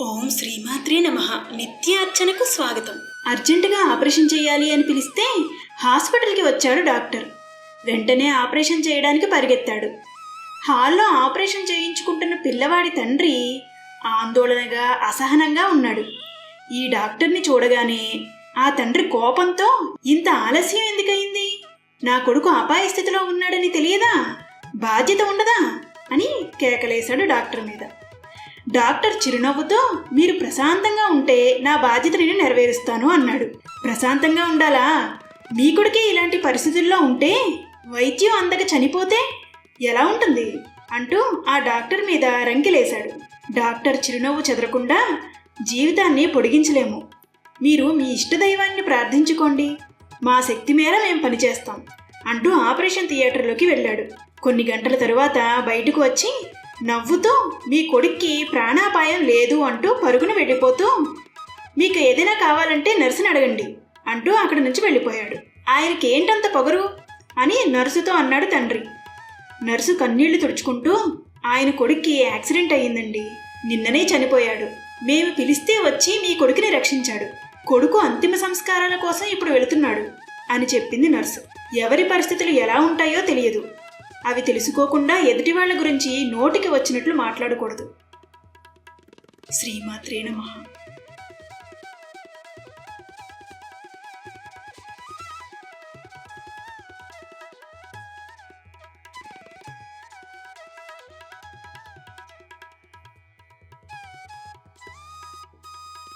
ఓం శ్రీమాత్రే నమ. నిత్యార్చనకు స్వాగతం. అర్జెంటుగా ఆపరేషన్ చేయాలి అని పిలిస్తే హాస్పిటల్కి వచ్చాడు డాక్టర్. వెంటనే ఆపరేషన్ చేయడానికి పరిగెత్తాడు. హాల్లో ఆపరేషన్ చేయించుకుంటున్న పిల్లవాడి తండ్రి ఆందోళనగా అసహనంగా ఉన్నాడు. ఈ డాక్టర్ని చూడగానే ఆ తండ్రి కోపంతో ఇంత ఆలస్యం ఎందుకయింది? నా కొడుకు అపాయ స్థితిలో ఉన్నాడని తెలియదా? బాధ్యత ఉండదా? అని కేకలేశాడు డాక్టర్ మీద. డాక్టర్ చిరునవ్వుతో మీరు ప్రశాంతంగా ఉంటే నా బాధ్యత నేను నెరవేరుస్తాను అన్నాడు. ప్రశాంతంగా ఉండాలా? మీ కొడుకే ఇలాంటి పరిస్థితుల్లో ఉంటే వైద్యం అందక చనిపోతే ఎలా ఉంటుంది? అంటూ ఆ డాక్టర్ మీద రంకిలేశాడు. డాక్టర్ చిరునవ్వు చెదరకుండా జీవితాన్ని పొడిగించలేము. మీరు మీ ఇష్టదైవాన్ని ప్రార్థించుకోండి. మా శక్తి మేర మేము పనిచేస్తాం అంటూ ఆపరేషన్ థియేటర్లోకి వెళ్ళాడు. కొన్ని గంటల తరువాత బయటకు వచ్చి నవ్వుతూ మీ కొడుక్కి ప్రాణాపాయం లేదు అంటూ పరుగున వెళ్ళిపోతూ మీకు ఏదైనా కావాలంటే నర్సుని అడగండి అంటూ అక్కడి నుంచి వెళ్ళిపోయాడు. ఆయనకి ఏంటంత పొగరు? అని నర్సుతో అన్నాడు తండ్రి. నర్సు కన్నీళ్ళు తుడుచుకుంటూ ఆయన కొడుక్కి యాక్సిడెంట్ అయ్యిందండి. నిన్ననే చనిపోయాడు. మేము పిలిస్తే వచ్చి మీ కొడుకుని రక్షించాడు. కొడుకు అంతిమ సంస్కారాల కోసం ఇప్పుడు వెళుతున్నాడు అని చెప్పింది నర్సు. ఎవరి పరిస్థితులు ఎలా ఉంటాయో తెలియదు. అవి తెలుసుకోకుండా ఎదుటి వాళ్ళ గురించి నోటికి వచ్చినట్లు మాట్లాడకూడదు. శ్రీమాత్రే నమ.